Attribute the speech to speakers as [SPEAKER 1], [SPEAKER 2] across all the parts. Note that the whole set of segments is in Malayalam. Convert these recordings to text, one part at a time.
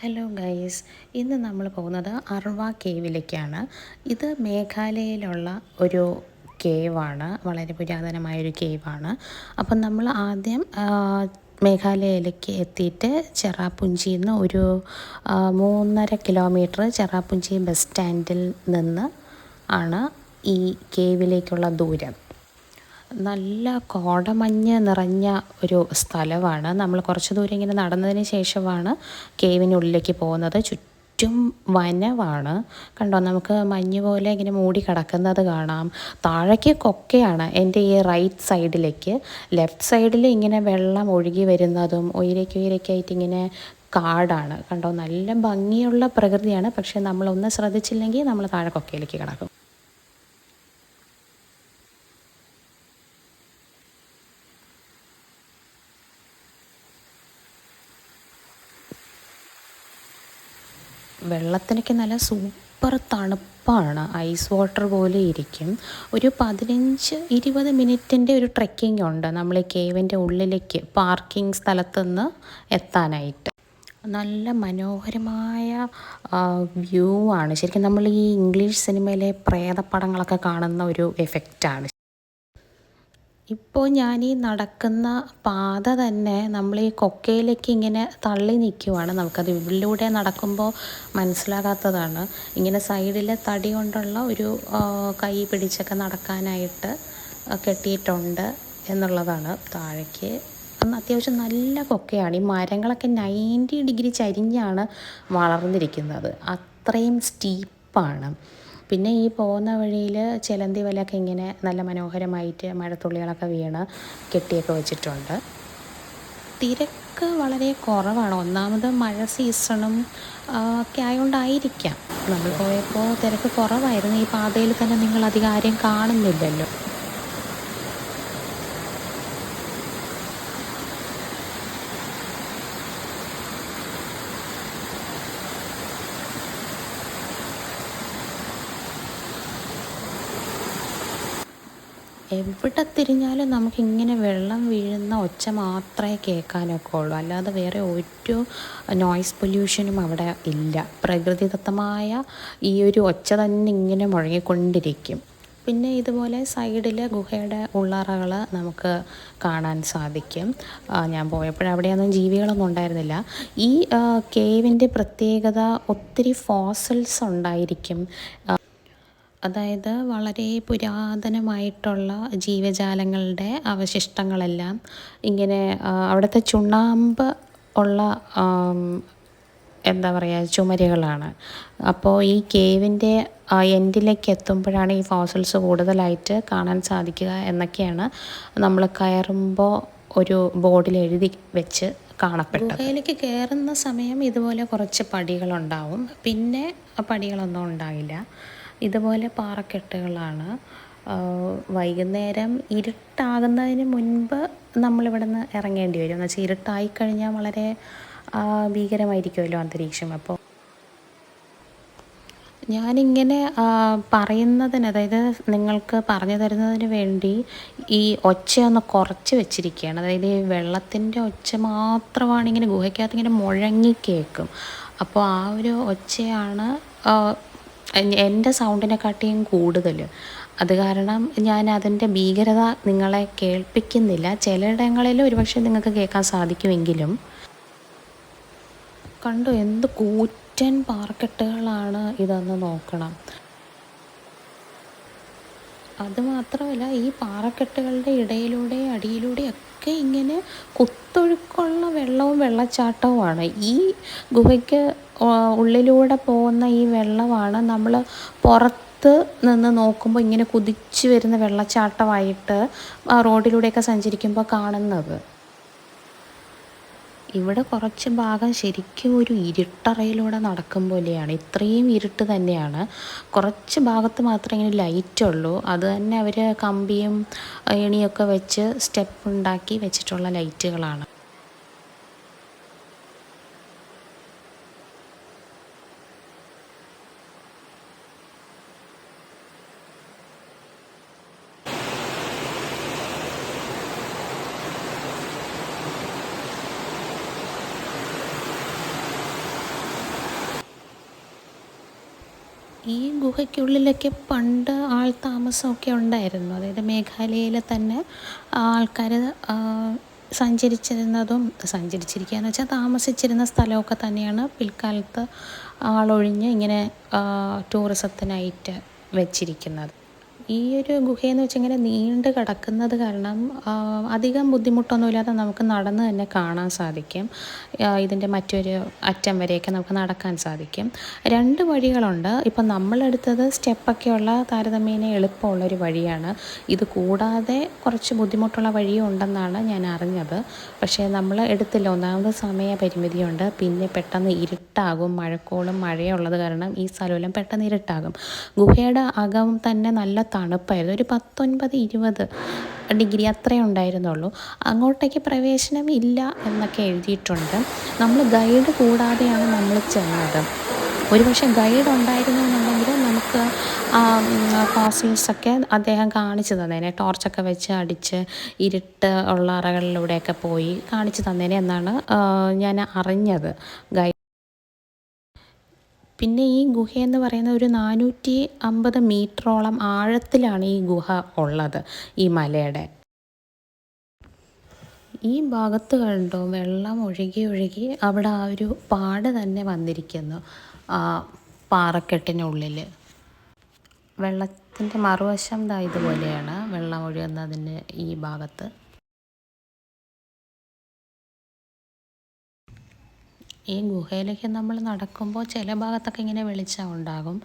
[SPEAKER 1] ഹലോ ഗൈസ് ഇന്ന് നമ്മൾ പോകുന്നത് അർവ കേവിലേക്കാണ്. ഇത് മേഘാലയയിലുള്ള ഒരു കേവാണ്. വളരെ പുരാതനമായൊരു കേവാണ്. അപ്പം നമ്മൾ ആദ്യം മേഘാലയയിലേക്ക് എത്തിയിട്ട് ചെറാപ്പുഞ്ചിയിൽ നിന്ന് ഒരു മൂന്നര കിലോമീറ്റർ ചെറാപ്പുഞ്ചി ബസ് സ്റ്റാൻഡിൽ നിന്ന് ആണ് ഈ കേവിലേക്കുള്ള ദൂരം. നല്ല കോടമഞ്ഞ് നിറഞ്ഞ ഒരു സ്ഥലമാണ്. നമ്മൾ കുറച്ച് ദൂരം ഇങ്ങനെ നടന്നതിന് ശേഷമാണ് കേവിനുള്ളിലേക്ക് പോകുന്നത്. ചുറ്റും വനവാണ്. കണ്ടോ നമുക്ക് മഞ്ഞ് പോലെ ഇങ്ങനെ മൂടി കിടക്കുന്നത് കാണാം. താഴേക്ക് കൊക്കയാണ് എന്റെ ഈ റൈറ്റ് സൈഡിലേക്ക് ലെഫ്റ്റ് സൈഡിൽ ഇങ്ങനെ വെള്ളം ഒഴുകി വരുന്നതും ഉയരയ്ക്ക് ഉയരക്കായിട്ട് ഇങ്ങനെ കാടാണ്. കണ്ടോ നല്ല ഭംഗിയുള്ള പ്രകൃതിയാണ്. പക്ഷെ നമ്മളൊന്ന് ശ്രദ്ധിച്ചില്ലെങ്കിൽ നമ്മൾ താഴെ കൊക്കയിലേക്ക് കിടക്കും. വെള്ളത്തിനൊക്കെ നല്ല സൂപ്പർ തണുപ്പാണ്. ഐസ് വാട്ടർ പോലെ ഇരിക്കും. ഒരു പതിനഞ്ച് ഇരുപത് മിനിറ്റിന്റെ ഒരു ട്രെക്കിംഗ് ഉണ്ട് നമ്മൾ ഈ കേവിന്റെ ഉള്ളിലേക്ക് പാർക്കിംഗ് സ്ഥലത്തുനിന്ന് എത്താനായിട്ട്. നല്ല മനോഹരമായ വ്യൂ ആണ്. ശരിക്കും നമ്മൾ ഈ ഇംഗ്ലീഷ് സിനിമയിലെ പ്രേതപ്പടങ്ങളൊക്കെ കാണുന്ന ഒരു എഫക്റ്റാണ് ഇപ്പോൾ ഞാൻ ഈ നടക്കുന്ന പാത തന്നെ നമ്മൾ ഈ കൊക്കയിലേക്ക് ഇങ്ങനെ തള്ളി നിൽക്കുവാണ് നമുക്കത്. ഉള്ളിലൂടെ നടക്കുമ്പോൾ മനസ്സിലാകാത്തതാണ്. ഇങ്ങനെ സൈഡിലെ തടി കൊണ്ടുള്ള ഒരു കൈ പിടിച്ചൊക്കെ നടക്കാനായിട്ട് കെട്ടിയിട്ടുണ്ട് എന്നുള്ളതാണ് താഴേക്ക്. അന്ന് അത്യാവശ്യം നല്ല കൊക്കയാണ്. ഈ മരങ്ങളൊക്കെ നയന്റി ഡിഗ്രി ചരിഞ്ഞാണ് വളർന്നിരിക്കുന്നത്. അത്രയും സ്റ്റീപ്പാണ്. പിന്നെ ഈ പോകുന്ന വഴിയിൽ ചിലന്തി വലയൊക്കെ ഇങ്ങനെ നല്ല മനോഹരമായിട്ട് മഴത്തുള്ളികളൊക്കെ വീണ് കെട്ടിയൊക്കെ വെച്ചിട്ടുണ്ട്. തിരക്ക് വളരെ കുറവാണ്. ഒന്നാമത് മഴ സീസണും ഒക്കെ ആയതുകൊണ്ടായിരിക്കാം നമ്മൾ പോയപ്പോൾ തിരക്ക് കുറവായിരുന്നു. ഈ പാതയിൽ തന്നെ നിങ്ങൾ അധികാരം കാണുന്നില്ലല്ലോ. എവിടെ തിരിഞ്ഞാലും നമുക്കിങ്ങനെ വെള്ളം വീഴുന്ന ഒച്ച മാത്രമേ കേൾക്കാനൊക്കെ ഉള്ളൂ. അല്ലാതെ വേറെ ഒരു നോയ്സ് പൊല്യൂഷനും അവിടെ ഇല്ല. പ്രകൃതിദത്തമായ ഈ ഒരു ഒച്ച തന്നെ ഇങ്ങനെ മുഴങ്ങിക്കൊണ്ടിരിക്കും. പിന്നെ ഇതുപോലെ സൈഡിൽ ഗുഹയുടെ ഉള്ളറകൾ നമുക്ക് കാണാൻ സാധിക്കും. ഞാൻ പോയപ്പോൾ അവിടെയൊന്നും ജീവികളൊന്നും ഉണ്ടായിരുന്നില്ല. ഈ കേവിന്റെ പ്രത്യേകത ഒത്തിരി ഫോസൽസ് ഉണ്ടായിരിക്കും. അതായത് വളരെ പുരാതനമായിട്ടുള്ള ജീവജാലങ്ങളുടെ അവശിഷ്ടങ്ങളെല്ലാം ഇങ്ങനെ അവിടുത്തെ ചുണ്ണാമ്പ് ഉള്ള എന്താ പറയുക ചുമരുകളാണ്. അപ്പോൾ ഈ കേവിന്റെ എൻഡിലേക്ക് എത്തുമ്പോഴാണ് ഈ ഫോസിൽസ് കൂടുതലായിട്ട് കാണാൻ സാധിക്കുക എന്നൊക്കെയാണ് നമ്മൾ കയറുമ്പോൾ ഒരു ബോർഡിൽ എഴുതി വെച്ച് കാണപ്പെട്ടത്. ഗുഹയിലേക്ക് കയറുന്ന സമയം ഇതുപോലെ കുറച്ച് പടികളുണ്ടാവും. പിന്നെ ആ പടികളൊന്നും ഉണ്ടാകില്ല ഇതുപോലെ പാറക്കെട്ടുകളാണ്. വൈകുന്നേരം ഇരുട്ടാകുന്നതിന് മുൻപ് നമ്മളിവിടുന്ന് ഇറങ്ങേണ്ടി വരും. എന്ന് വെച്ചാൽ ഇരുട്ടായി കഴിഞ്ഞാൽ വളരെ ഭീകരമായിരിക്കുമല്ലോ അന്തരീക്ഷം. അപ്പോൾ ഞാനിങ്ങനെ പറയുന്നതിന് അതായത് നിങ്ങൾക്ക് പറഞ്ഞു തരുന്നതിന് വേണ്ടി ഈ ഒച്ച ഒന്ന് കുറച്ച് വെച്ചിരിക്കുകയാണ്. അതായത് ഈ വെള്ളത്തിന്റെ ഒച്ച മാത്രമാണ് ഇങ്ങനെ ഗുഹയ്ക്കകത്ത് ഇങ്ങനെ മുഴങ്ങി കേൾക്കും. അപ്പോൾ ആ ഒരു ഒച്ചയാണ് എന്റെ സൗണ്ടിനെക്കാട്ടിയും കൂടുതൽ അത് കാരണം ഞാൻ അതിന്റെ ഭീകരത നിങ്ങളെ കേൾപ്പിക്കുന്നില്ല. ചിലയിടങ്ങളിൽ ഒരുപക്ഷെ നിങ്ങൾക്ക് കേൾക്കാൻ സാധിക്കുമെങ്കിലും. കണ്ടു എന്ത് കൂറ്റൻ പാർക്കെട്ടുകളാണ് ഇതെന്ന് നോക്കണം. അത് മാത്രമല്ല ഈ പാറക്കെട്ടുകളുടെ ഇടയിലൂടെ അടിയിലൂടെ ഒക്കെ ഇങ്ങനെ കുത്തൊഴുക്കുള്ള വെള്ളവും വെള്ളച്ചാട്ടവുമാണ്. ഈ ഗുഹയ്ക്ക് ഉള്ളിലൂടെ പോകുന്ന ഈ വെള്ളമാണ് നമ്മൾ പുറത്ത് നിന്ന് നോക്കുമ്പോൾ ഇങ്ങനെ കുതിച്ചു വരുന്ന വെള്ളച്ചാട്ടമായിട്ട് റോഡിലൂടെയൊക്കെ സഞ്ചരിക്കുമ്പോൾ കാണുന്നത്. ഇവിടെ കുറച്ച് ഭാഗം ശരിക്കും ഒരു ഇരുട്ടറയിലൂടെ നടക്കും പോലെയാണ്. ഇത്രയും ഇരുട്ട് തന്നെയാണ്. കുറച്ച് ഭാഗത്ത് മാത്രമേ ഇങ്ങനെ ലൈറ്റ് ഉള്ളൂ. അത് തന്നെ അവർ കമ്പിയും ഏണിയൊക്കെ വെച്ച് സ്റ്റെപ്പ് ഉണ്ടാക്കി വെച്ചിട്ടുള്ള ലൈറ്റുകളാണ് ഈ ഗുഹയ്ക്കുള്ളിലൊക്കെ പണ്ട് ആൾ താമസമൊക്കെ ഉണ്ടായിരുന്നു. അതായത് മേഘാലയയിൽ തന്നെ ആൾക്കാർ സഞ്ചരിച്ചിരുന്നതും സഞ്ചരിച്ചിരിക്കുക എന്ന് വെച്ചാൽ താമസിച്ചിരുന്ന സ്ഥലമൊക്കെ തന്നെയാണ് പിൽക്കാലത്ത് ആളൊഴിഞ്ഞ് ഇങ്ങനെ ടൂറിസത്തിനായിട്ട് വെച്ചിരിക്കുന്നത്. ഈ ഒരു ഗുഹയെന്ന് വെച്ചാൽ ഇങ്ങനെ നീണ്ട് കിടക്കുന്നത് കാരണം അധികം ബുദ്ധിമുട്ടൊന്നുമില്ലാതെ നമുക്ക് നടന്ന് തന്നെ കാണാൻ സാധിക്കും. ഇതിന്റെ മറ്റൊരു അറ്റം വരെയൊക്കെ നമുക്ക് നടക്കാൻ സാധിക്കും. രണ്ട് വഴികളുണ്ട്. ഇപ്പം നമ്മളെടുത്തത് സ്റ്റെപ്പൊക്കെയുള്ള താരതമ്യേന എളുപ്പമുള്ളൊരു വഴിയാണ്. ഇത് കൂടാതെ കുറച്ച് ബുദ്ധിമുട്ടുള്ള വഴിയും ഉണ്ടെന്നാണ് ഞാൻ അറിഞ്ഞത്. പക്ഷേ നമ്മൾ എടുത്തില്ല. ഒന്നാമത് സമയ പരിമിതിയുണ്ട്. പിന്നെ പെട്ടെന്ന് ഇരുട്ടാകും. മഴക്കോളും മഴയുള്ളത് കാരണം ഈ സ്ഥലമെല്ലാം പെട്ടെന്ന് ഇരുട്ടാകും. ഗുഹയുടെ അകം തന്നെ നല്ല തണുപ്പായിരുന്നു ഒരു പത്തൊൻപത് ഇരുപത് ഡിഗ്രി അത്രയേ ഉണ്ടായിരുന്നുള്ളൂ. അങ്ങോട്ടേക്ക് പ്രവേശനം ഇല്ല എന്നൊക്കെ എഴുതിയിട്ടുണ്ട്. നമ്മൾ ഗൈഡ് കൂടാതെയാണ് നമ്മൾ ചെന്നത്. ഒരുപക്ഷെ ഗൈഡ് ഉണ്ടായിരുന്നു എന്നുണ്ടെങ്കിൽ നമുക്ക് ഫോസിൽസൊക്കെ അദ്ദേഹം കാണിച്ചു തന്നേനെ. ടോർച്ചൊക്കെ വെച്ച് അടിച്ച് ഇരുട്ട് ഉള്ള അറകളിലൂടെയൊക്കെ പോയി കാണിച്ചു തന്നേനെ എന്നാണ് ഞാൻ അറിഞ്ഞത്. ഗൈഡ് പിന്നെ ഈ ഗുഹയെന്ന് പറയുന്നത് ഒരു നാനൂറ്റി അമ്പത് മീറ്ററോളം ആഴത്തിലാണ് ഈ ഗുഹ ഉള്ളത് ഈ മലയുടെ. ഈ ഭാഗത്ത് കണ്ടോ വെള്ളം ഒഴുകി ഒഴുകി അവിടെ ആ ഒരു പാട് തന്നെ വന്നിരിക്കുന്നു ആ പാറക്കെട്ടിനുള്ളിൽ വെള്ളത്തിന്റെ മറുവശം ഇതുപോലെയാണ് വെള്ളം ഒഴുകുന്നതിന് ഈ ഭാഗത്ത്. ഈ ഗുഹയിലേക്ക് നമ്മൾ നടക്കുമ്പോൾ ചില ഭാഗത്തൊക്കെ ഇങ്ങനെ വെളിച്ചം ഉണ്ടാകും.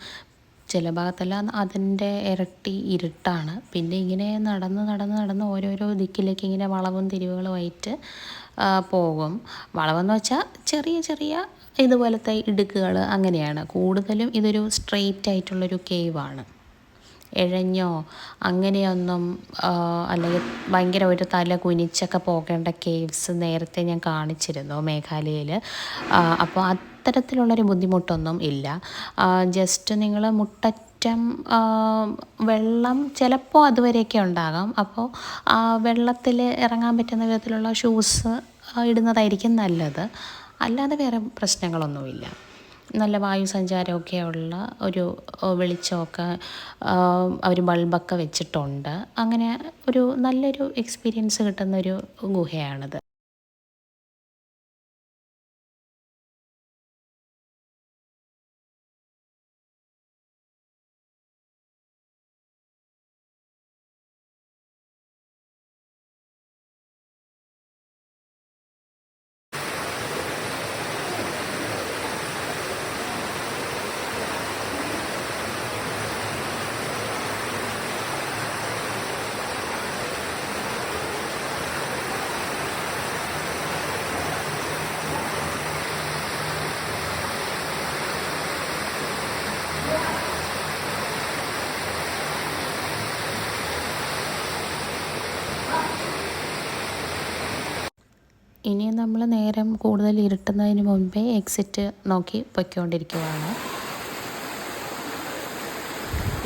[SPEAKER 1] ചില ഭാഗത്തെല്ലാം അതിന്റെ ഇരട്ടി ഇരുട്ടാണ്. പിന്നെ ഇങ്ങനെ നടന്ന് നടന്ന് നടന്ന് ഓരോരോ ദിക്കിലേക്ക് ഇങ്ങനെ വളവും തിരിവുകളുമായിട്ട് പോകും. വളവെന്ന് വെച്ചാൽ ചെറിയ ചെറിയ ഇതുപോലത്തെ ഇടുക്കുകൾ അങ്ങനെയാണ്. കൂടുതലും ഇതൊരു സ്ട്രെയിറ്റ് ആയിട്ടുള്ളൊരു കേവാണ്. ഇഴഞ്ഞോ അങ്ങനെയൊന്നും അല്ലെങ്കിൽ ഭയങ്കര ഒരു തല കുനിച്ചൊക്കെ പോകേണ്ട കേവ്സ് നേരത്തെ ഞാൻ കാണിച്ചിരുന്നു മേഘാലയയിൽ. അപ്പോൾ അത്തരത്തിലുള്ളൊരു ബുദ്ധിമുട്ടൊന്നും ഇല്ല. ജസ്റ്റ് നിങ്ങൾ മുട്ടറ്റം വെള്ളം ചിലപ്പോൾ അതുവരെയൊക്കെ ഉണ്ടാകാം. അപ്പോൾ വെള്ളത്തിൽ ഇറങ്ങാൻ പറ്റുന്ന വിധത്തിലുള്ള ഷൂസ് ഇടുന്നതായിരിക്കും നല്ലത്. അല്ലാതെ വേറെ പ്രശ്നങ്ങളൊന്നുമില്ല. നല്ല വായു സഞ്ചാരമൊക്കെ ഉള്ള ഒരു വെളിച്ചമൊക്കെ അവർ ബൾബൊക്കെ വെച്ചിട്ടുണ്ട്. അങ്ങനെ ഒരു നല്ലൊരു എക്സ്പീരിയൻസ് കിട്ടുന്നൊരു ഗുഹയാണിത്. ഇനി നമ്മൾ നേരം കൂടുതൽ ഇരുട്ടുന്നതിന് മുമ്പേ എക്സിറ്റ് നോക്കി പൊയ്ക്കൊണ്ടിരിക്കുകയാണ്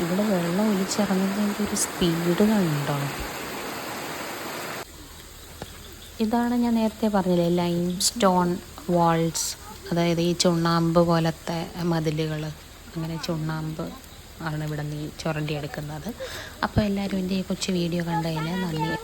[SPEAKER 1] ഇവിടെ വെള്ളം ഒലിച്ചിറങ്ങുന്നതിന്റെ ഒരു സ്പീഡ് കണ്ടോ? ഇതാണ് ഞാൻ നേരത്തെ പറഞ്ഞില്ലേ ലൈം സ്റ്റോൺ വാൾസ് അതായത് ഈ ചുണ്ണാമ്പ് പോലത്തെ മതിലുകൾ. അങ്ങനെ ചുണ്ണാമ്പ് ആണ് ഇവിടെ നീ ചുരണ്ടിയെടുക്കുന്നത്. അപ്പോൾ എല്ലാവരും എന്റെ കൊച്ചു വീഡിയോ കണ്ടതിന് നന്ദി.